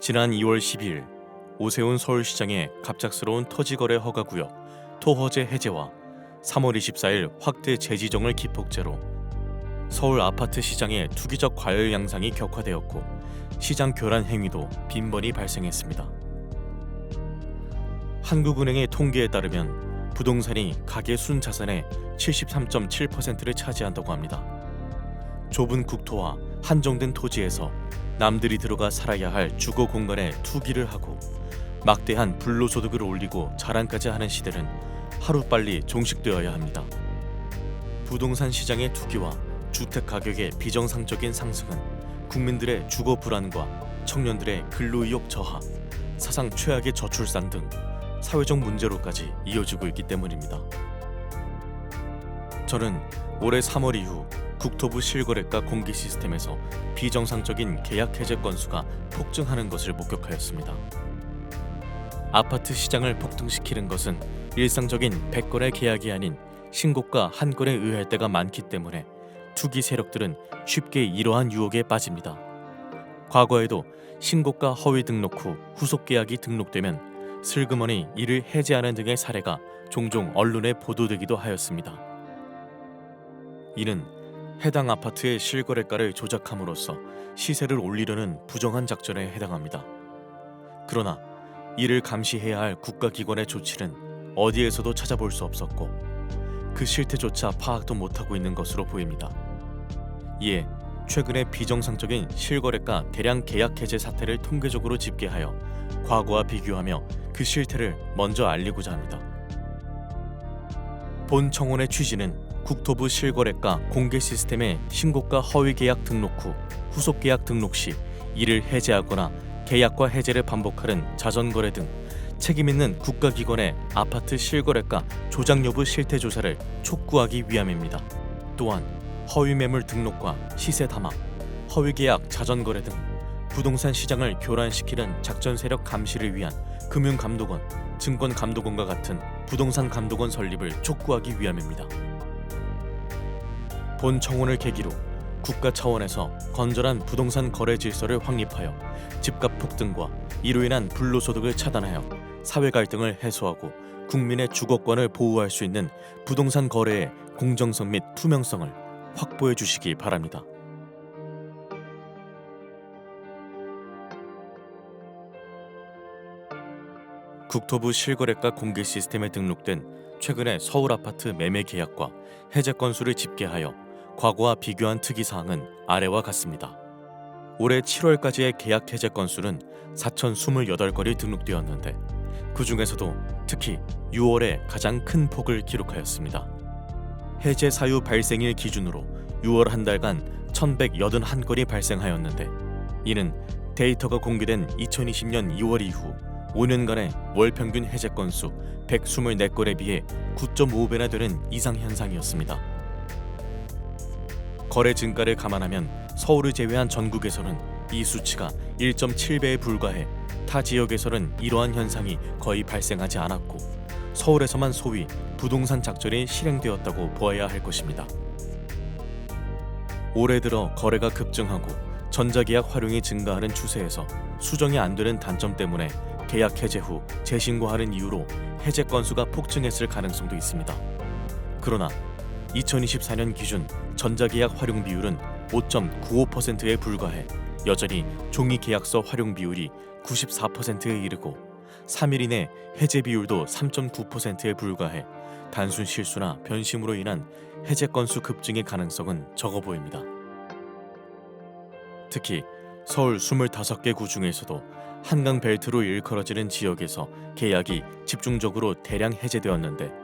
지난 2월 12일 오세훈 서울시장의 갑작스러운 토지거래 허가 구역 토허제 해제와 3월 24일 확대 재지정을 기폭제로 서울 아파트 시장의 투기적 과열 양상이 격화되었고 시장 교란 행위도 빈번히 발생했습니다. 한국은행의 통계에 따르면 부동산이 가계 순자산의 73.7%를 차지한다고 합니다. 좁은 국토와 한정된 토지에서 남들이 들어가 살아야 할 주거 공간에 투기를 하고 막대한 불로소득을 올리고 자랑까지 하는 시대는 하루빨리 종식되어야 합니다. 부동산 시장의 투기와 주택 가격의 비정상적인 상승은 국민들의 주거 불안과 청년들의 근로 의욕 저하, 사상 최악의 저출산 등 사회적 문제로까지 이어지고 있기 때문입니다. 저는 올해 3월 이후 국토부 실거래가 공개 시스템에서 비정상적인 계약 해제 건수가 폭증하는 것을 목격하였습니다. 아파트 시장을 폭등시키는 것은 일상적인 100건의 계약이 아닌 신고가 한 건에 의할 때가 많기 때문에 투기 세력들은 쉽게 이러한 유혹에 빠집니다. 과거에도 신고가 허위 등록 후 후속 계약이 등록되면 슬그머니 이를 해제하는 등의 사례가 종종 언론에 보도되기도 하였습니다. 이는 해당 아파트의 실거래가를 조작함으로써 시세를 올리려는 부정한 작전에 해당합니다. 그러나 이를 감시해야 할 국가기관의 조치는 어디에서도 찾아볼 수 없었고 그 실태조차 파악도 못하고 있는 것으로 보입니다. 이에 최근에 비정상적인 실거래가 대량 계약 해제 사태를 통계적으로 집계하여 과거와 비교하며 그 실태를 먼저 알리고자 합니다. 본 청원의 취지는 국토부 실거래가 공개 시스템의 신고가 허위 계약 등록 후 후속 계약 등록 시 이를 해제하거나 계약과 해제를 반복하는 자전거래 등 책임 있는 국가기관의 아파트 실거래가 조작 여부 실태 조사를 촉구하기 위함입니다. 또한 허위 매물 등록과 시세 담합, 허위 계약 자전거래 등 부동산 시장을 교란시키는 작전 세력 감시를 위한 금융감독원, 증권감독원과 같은 부동산 감독원 설립을 촉구하기 위함입니다. 본 청원을 계기로 국가 차원에서 건전한 부동산 거래 질서를 확립하여 집값 폭등과 이로 인한 불로소득을 차단하여 사회 갈등을 해소하고 국민의 주거권을 보호할 수 있는 부동산 거래의 공정성 및 투명성을 확보해 주시기 바랍니다. 국토부 실거래가 공개 시스템에 등록된 최근의 서울 아파트 매매 계약과 해제 건수를 집계하여 과거와 비교한 특이 사항은 아래와 같습니다. 올해 7월까지의 계약 해제 건수는 4,028건이 등록되었는데 그 중에서도 특히 6월에 가장 큰 폭을 기록하였습니다. 해제 사유 발생일 기준으로 6월 한 달간 1,181건이 발생하였는데 이는 데이터가 공개된 2020년 2월 이후 5년간의 월 평균 해제 건수 124건에 비해 9.5배나 되는 이상 현상이었습니다. 거래 증가를 감안하면 서울을 제외한 전국에서는 이 수치가 1.7배에 불과해 타 지역에서는 이러한 현상이 거의 발생하지 않았고 서울에서만 소위 부동산 작전이 실행되었다고 보아야 할 것입니다. 올해 들어 거래가 급증하고 전자계약 활용이 증가하는 추세에서 수정이 안 되는 단점 때문에 계약 해제 후 재신고하는 이유로 해제 건수가 폭증했을 가능성도 있습니다. 그러나 2024년 기준 전자계약 활용 비율은 5.95%에 불과해 여전히 종이 계약서 활용 비율이 94%에 이르고 3일 이내 해제 비율도 3.9%에 불과해 단순 실수나 변심으로 인한 해제 건수 급증의 가능성은 적어 보입니다. 특히 서울 25개 구 중에서도 한강 벨트로 일컬어지는 지역에서 계약이 집중적으로 대량 해제되었는데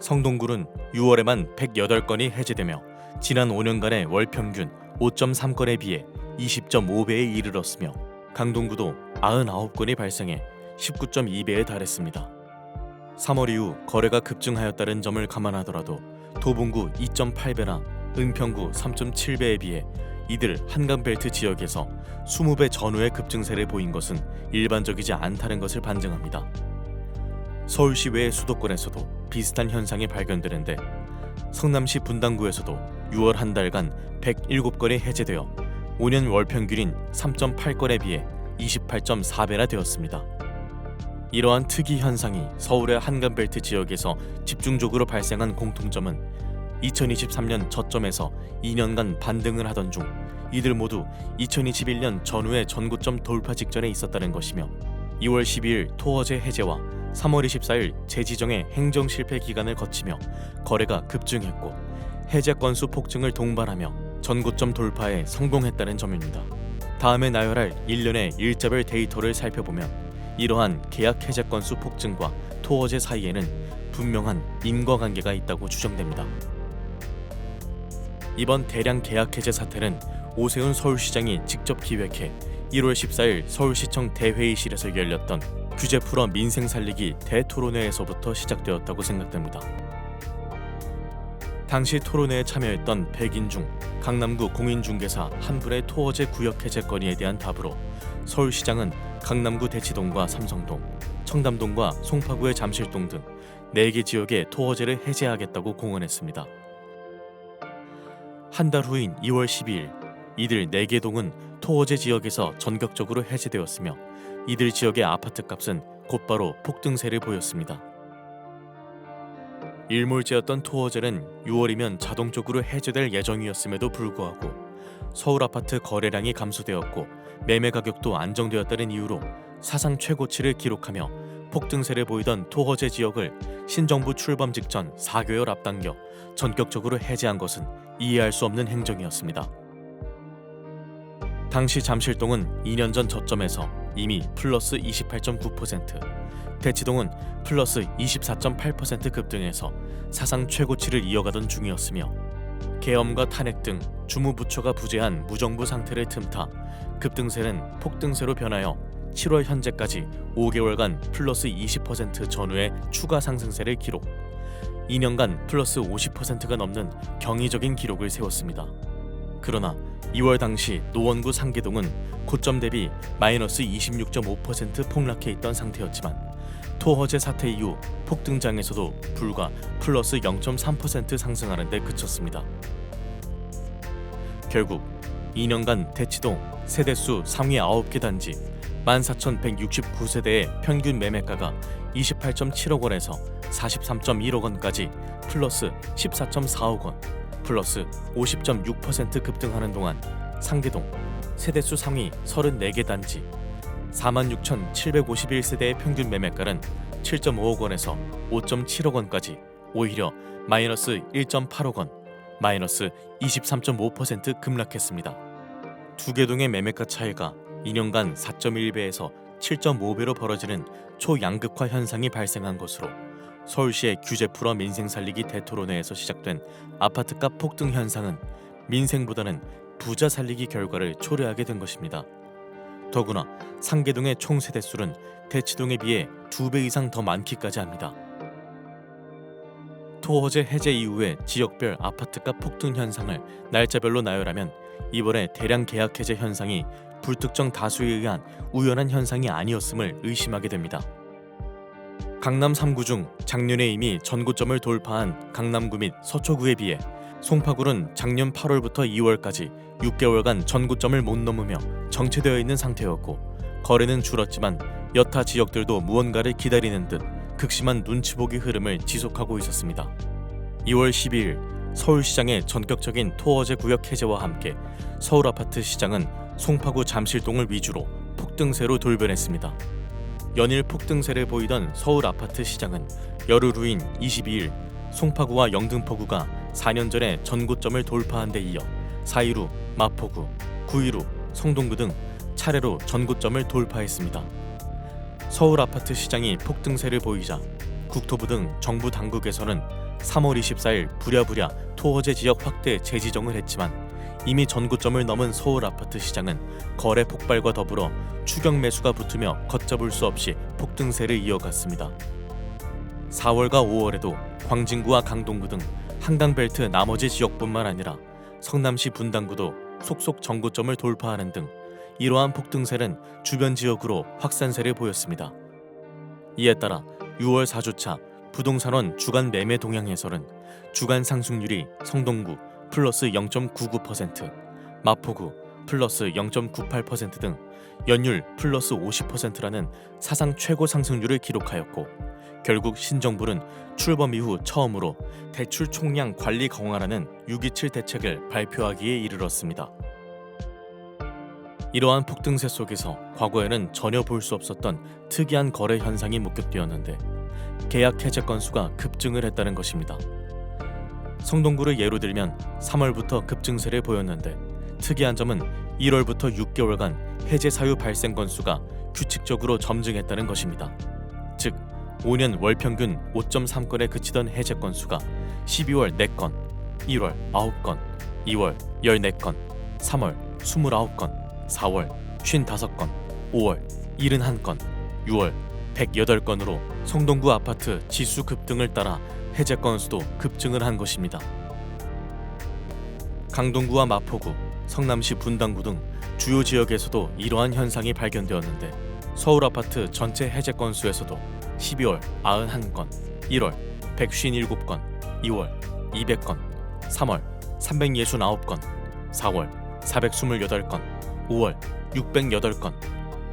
성동구는 6월에만 108건이 해제되며 지난 5년간의 월 평균 5.3건에 비해 20.5배에 이르렀으며 강동구도 99건이 발생해 19.2배에 달했습니다. 3월 이후 거래가 급증하였다는 점을 감안하더라도 도봉구 2.8배나 은평구 3.7배에 비해 이들 한강벨트 지역에서 20배 전후의 급증세를 보인 것은 일반적이지 않다는 것을 반증합니다. 서울시 외의 수도권에서도 비슷한 현상이 발견되는데 성남시 분당구에서도 6월 한 달간 107건이 해제되어 5년 월 평균인 3.8건에 비해 28.4배나 되었습니다. 이러한 특이 현상이 서울의 한간벨트 지역에서 집중적으로 발생한 공통점은 2023년 저점에서 2년간 반등을 하던 중 이들 모두 2021년 전후의 전고점 돌파 직전에 있었다는 것이며 2월 12일 토어제 해제와 3월 24일 재지정의 행정 실패 기간을 거치며 거래가 급증했고 해제 건수 폭증을 동반하며 전고점 돌파에 성공했다는 점입니다. 다음에 나열할 일련의 일자별 데이터를 살펴보면 이러한 계약 해제 건수 폭증과 토어제 사이에는 분명한 인과관계가 있다고 추정됩니다. 이번 대량 계약 해제 사태는 오세훈 서울시장이 직접 기획해 1월 14일 서울시청 대회의실에서 열렸던 규제 풀어 민생 살리기 대토론회에서부터 시작되었다고 생각됩니다. 당시 토론회에 참여했던 100인 중 강남구 공인중개사 한 분의 토어제 구역 해제 건의에 대한 답으로 서울시장은 강남구 대치동과 삼성동, 청담동과 송파구의 잠실동 등 4개 지역의 토어제를 해제하겠다고 공언했습니다. 한 달 후인 2월 12일 이들 4개 동은 토어제 지역에서 전격적으로 해제되었으며 이들 지역의 아파트 값은 곧바로 폭등세를 보였습니다. 일몰제였던 토어제는 6월이면 자동적으로 해제될 예정이었음에도 불구하고 서울 아파트 거래량이 감소되었고 매매 가격도 안정되었다는 이유로 사상 최고치를 기록하며 폭등세를 보이던 토어제 지역을 신정부 출범 직전 4개월 앞당겨 전격적으로 해제한 것은 이해할 수 없는 행정이었습니다. 당시 잠실동은 2년 전 저점에서 이미 플러스 28.9%, 대치동은 플러스 24.8% 급등해서 사상 최고치를 이어가던 중이었으며 계엄과 탄핵 등 주무부처가 부재한 무정부 상태를 틈타 급등세는 폭등세로 변하여 7월 현재까지 5개월간 플러스 20% 전후의 추가 상승세를 기록. 2년간 플러스 50%가 넘는 경이적인 기록을 세웠습니다. 그러나 2월 당시 노원구 상계동은 고점 대비 마이너스 26.5% 폭락해 있던 상태였지만 토허제 사태 이후 폭등장에서도 불과 플러스 0.3% 상승하는 데 그쳤습니다. 결국 2년간 대치동 세대수 상위 9개 단지 14,169세대의 평균 매매가가 28.7억 원에서 43.1억 원까지 플러스 14.4억 원, 플러스 50.6% 급등하는 동안 상계동 세대수 상위 34개 단지 46,751세대의 평균 매매가는 7.5억 원에서 5.7억 원까지 오히려 마이너스 1.8억 원, 마이너스 23.5% 급락했습니다. 두 개 동의 매매가 차이가 2년간 4.1배에서 7.5배로 벌어지는 초양극화 현상이 발생한 것으로 서울시의 규제 풀어 민생 살리기 대토론회에서 시작된 아파트값 폭등 현상은 민생보다는 부자 살리기 결과를 초래하게 된 것입니다. 더구나 상계동의 총 세대수는 대치동에 비해 두 배 이상 더 많기까지 합니다. 토호제 해제 이후의 지역별 아파트값 폭등 현상을 날짜별로 나열하면 이번에 대량 계약 해제 현상이 불특정 다수에 의한 우연한 현상이 아니었음을 의심하게 됩니다. 강남 3구 중 작년에 이미 전고점을 돌파한 강남구 및 서초구에 비해 송파구는 작년 8월부터 2월까지 6개월간 전고점을 못 넘으며 정체되어 있는 상태였고 거래는 줄었지만 여타 지역들도 무언가를 기다리는 듯 극심한 눈치 보기 흐름을 지속하고 있었습니다. 2월 12일 서울시장의 전격적인 토어제 구역 해제와 함께 서울 아파트 시장은 송파구 잠실동을 위주로 폭등세로 돌변했습니다. 연일 폭등세를 보이던 서울 아파트 시장은 열흘 후인 22일 송파구와 영등포구가 4년 전에 전고점을 돌파한 데 이어 4.15, 마포구, 9.15, 성동구 등 차례로 전고점을 돌파했습니다. 서울 아파트 시장이 폭등세를 보이자 국토부 등 정부 당국에서는 3월 24일 부랴부랴 토어제 지역 확대 재지정을 했지만 이미 전고점을 넘은 서울 아파트 시장은 거래 폭발과 더불어 추격 매수가 붙으며 걷잡을 수 없이 폭등세를 이어갔습니다. 4월과 5월에도 광진구와 강동구 등 한강벨트 나머지 지역뿐만 아니라 성남시 분당구도 속속 전고점을 돌파하는 등 이러한 폭등세는 주변 지역으로 확산세를 보였습니다. 이에 따라 6월 4주차 부동산원 주간 매매 동향에서는 주간 상승률이 성동구 플러스 0.99%, 마포구 플러스 0.98%등 연율 플러스 50%라는 사상 최고 상승률을 기록하였고 결국 신정부는 출범 이후 처음으로 대출 총량 관리 강화라는 627 대책을 발표하기에 이르렀습니다. 이러한 폭등세 속에서 과거에는 전혀 볼 수 없었던 특이한 거래 현상이 목격되었는데 계약 해제 건수가 급증을 했다는 것입니다. 성동구를 예로 들면 3월부터 급증세를 보였는데 특이한 점은 1월부터 6개월간 해제 사유 발생 건수가 규칙적으로 점증했다는 것입니다. 즉 5년 월 평균 5.3건에 그치던 해제 건수가 12월 4건, 1월 9건, 2월 14건, 3월 29건, 4월 55건, 5월 71건, 6월 108건으로 성동구 아파트 지수 급등을 따라 해제 건수도 급증을 한 것입니다. 강동구와 마포구, 성남시 분당구 등 주요 지역에서도 이러한 현상이 발견되었는데 서울 아파트 전체 해제 건수에서도 12월 91건, 1월 157건, 2월 200건, 3월 369건, 4월 428건, 5월 608건,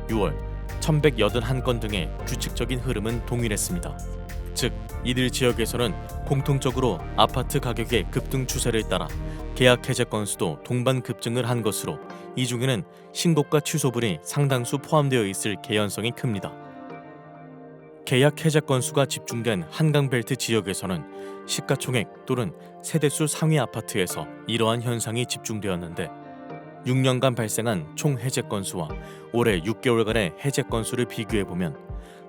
6월 1181건 등의 규칙적인 흐름은 동일했습니다. 즉, 이들 지역에서는 공통적으로 아파트 가격의 급등 추세를 따라 계약 해제 건수도 동반 급증을 한 것으로 이 중에는 신고가 취소분이 상당수 포함되어 있을 개연성이 큽니다. 계약 해제 건수가 집중된 한강벨트 지역에서는 시가총액 또는 세대수 상위 아파트에서 이러한 현상이 집중되었는데 6년간 발생한 총 해제 건수와 올해 6개월간의 해제 건수를 비교해 보면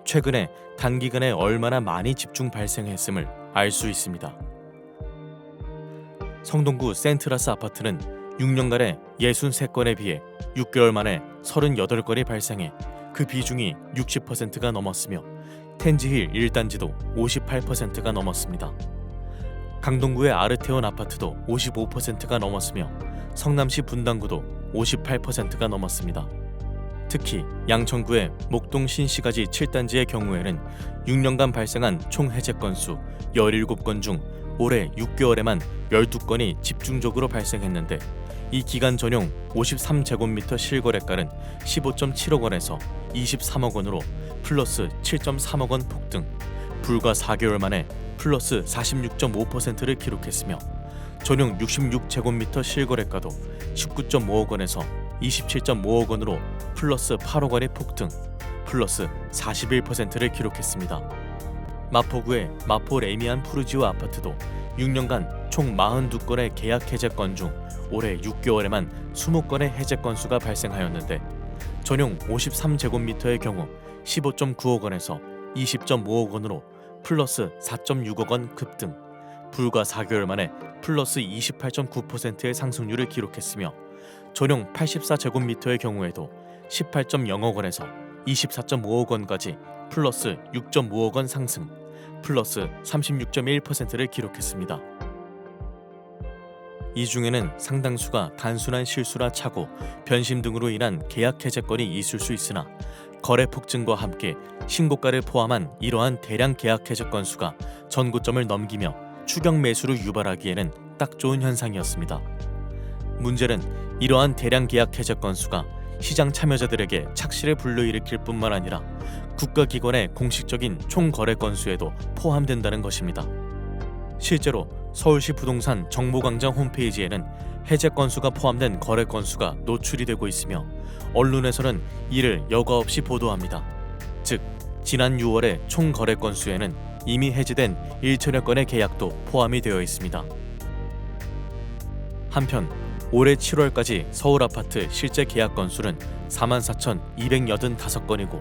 최근에 단기간에 얼마나 많이 집중 발생했음을 알 수 있습니다. 성동구 센트라스 아파트는 6년간에 63건에 비해 6개월 만에 38건이 발생해 그 비중이 60%가 넘었으며 텐지힐 1단지도 58%가 넘었습니다. 강동구의 아르테온 아파트도 55%가 넘었으며 성남시 분당구도 58%가 넘었습니다. 특히 양천구의 목동 신시가지 7단지의 경우에는 6년간 발생한 총 해제 건수 17건 중 올해 6개월에만 12건이 집중적으로 발생했는데 이 기간 전용 53제곱미터 실거래가는 15.7억 원에서 23억 원으로 플러스 7.3억 원 폭등, 불과 4개월 만에 플러스 46.5%를 기록했으며 전용 66제곱미터 실거래가도 19.5억 원에서 27.5억 원으로 플러스 8억 원의 폭등, 플러스 41%를 기록했습니다. 마포구의 마포 레미안 푸르지오 아파트도 6년간 총 42건의 계약 해제 건중 올해 6개월에만 20건의 해제 건수가 발생하였는데 전용 53제곱미터의 경우 15.9억 원에서 20.5억 원으로 플러스 4.6억 원 급등, 불과 4개월 만에 플러스 28.9%의 상승률을 기록했으며 전용 84제곱미터의 경우에도 18.0억 원에서 24.5억 원까지 플러스 6.5억 원 상승, 플러스 36.1%를 기록했습니다. 이 중에는 상당수가 단순한 실수라 차고 변심 등으로 인한 계약 해제권이 있을 수 있으나 거래 폭증과 함께 신고가를 포함한 이러한 대량 계약 해제 건수가 전고점을 넘기며 추격 매수를 유발하기에는 딱 좋은 현상이었습니다. 문제는 이러한 대량 계약 해제 건수가 시장 참여자들에게 착시를 불러일으킬 뿐만 아니라 국가기관의 공식적인 총 거래 건수에도 포함된다는 것입니다. 실제로 서울시 부동산 정보광장 홈페이지에는 해제 건수가 포함된 거래 건수가 노출이 되고 있으며 언론에서는 이를 여과 없이 보도합니다. 즉 지난 6월의 총 거래 건수에는 이미 해제된 1천여 건의 계약도 포함이 되어 있습니다. 한편 올해 7월까지 서울 아파트 실제 계약 건수는 44,285건이고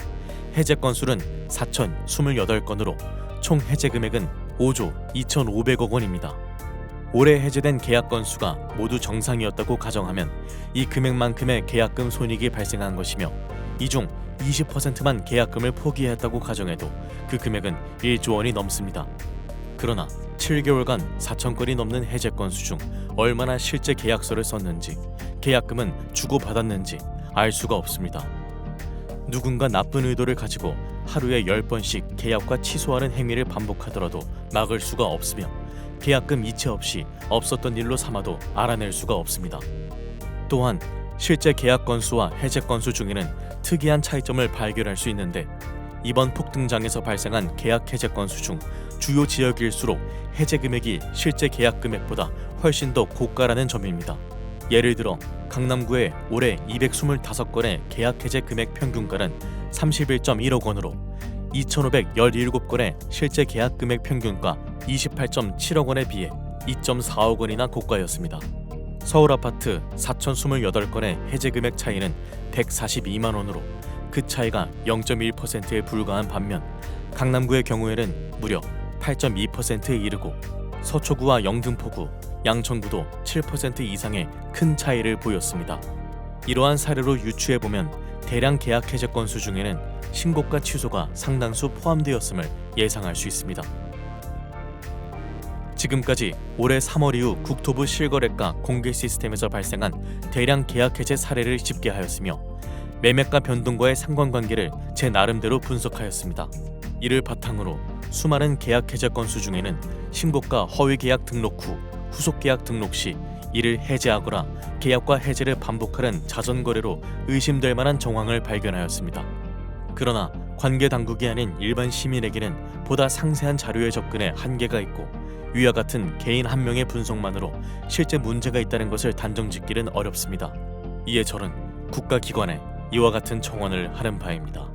해제 건수는 4,028건으로 총 해제 금액은 5조 2,500억 원입니다. 올해 해제된 계약 건수가 모두 정상이었다고 가정하면 이 금액만큼의 계약금 손익이 발생한 것이며 이 중 20%만 계약금을 포기했다고 가정해도 그 금액은 1조 원이 넘습니다. 그러나 7개월간 4천 건이 넘는 해제 건수 중 얼마나 실제 계약서를 썼는지 계약금은 주고받았는지 알 수가 없습니다. 누군가 나쁜 의도를 가지고 하루에 10번씩 계약과 취소하는 행위를 반복하더라도 막을 수가 없으며 계약금 이체 없이 없었던 일로 삼아도 알아낼 수가 없습니다. 또한 실제 계약 건수와 해제 건수 중에는 특이한 차이점을 발견할 수 있는데 이번 폭등장에서 발생한 계약 해제 건수 중 주요 지역일수록 해제 금액이 실제 계약 금액보다 훨씬 더 고가라는 점입니다. 예를 들어 강남구의 올해 225건의 계약 해제 금액 평균가는 31.1억 원으로 2,517건의 실제 계약 금액 평균가 28.7억 원에 비해 2.4억 원이나 고가였습니다. 서울 아파트 4,028건의 해제 금액 차이는 142만 원으로 그 차이가 0.1%에 불과한 반면 강남구의 경우에는 무려 8.2%에 이르고 서초구와 영등포구, 양천구도 7% 이상의 큰 차이를 보였습니다. 이러한 사례로 유추해 보면 대량 계약 해제 건수 중에는 신고가 취소가 상당수 포함되었음을 예상할 수 있습니다. 지금까지 올해 3월 이후 국토부 실거래가 공개 시스템에서 발생한 대량 계약 해제 사례를 집계하였으며 매매가 변동과의 상관관계를 제 나름대로 분석하였습니다. 이를 바탕으로 수많은 계약 해제 건수 중에는 신고가 허위 계약 등록 후 후속 계약 등록 시 이를 해제하거나 계약과 해제를 반복하는 자전 거래로 의심될 만한 정황을 발견하였습니다. 그러나 관계 당국이 아닌 일반 시민에게는 보다 상세한 자료에 접근에 한계가 있고 위와 같은 개인 한 명의 분석만으로 실제 문제가 있다는 것을 단정짓기는 어렵습니다. 이에 저는 국가기관에 이와 같은 청원을 하는 바입니다.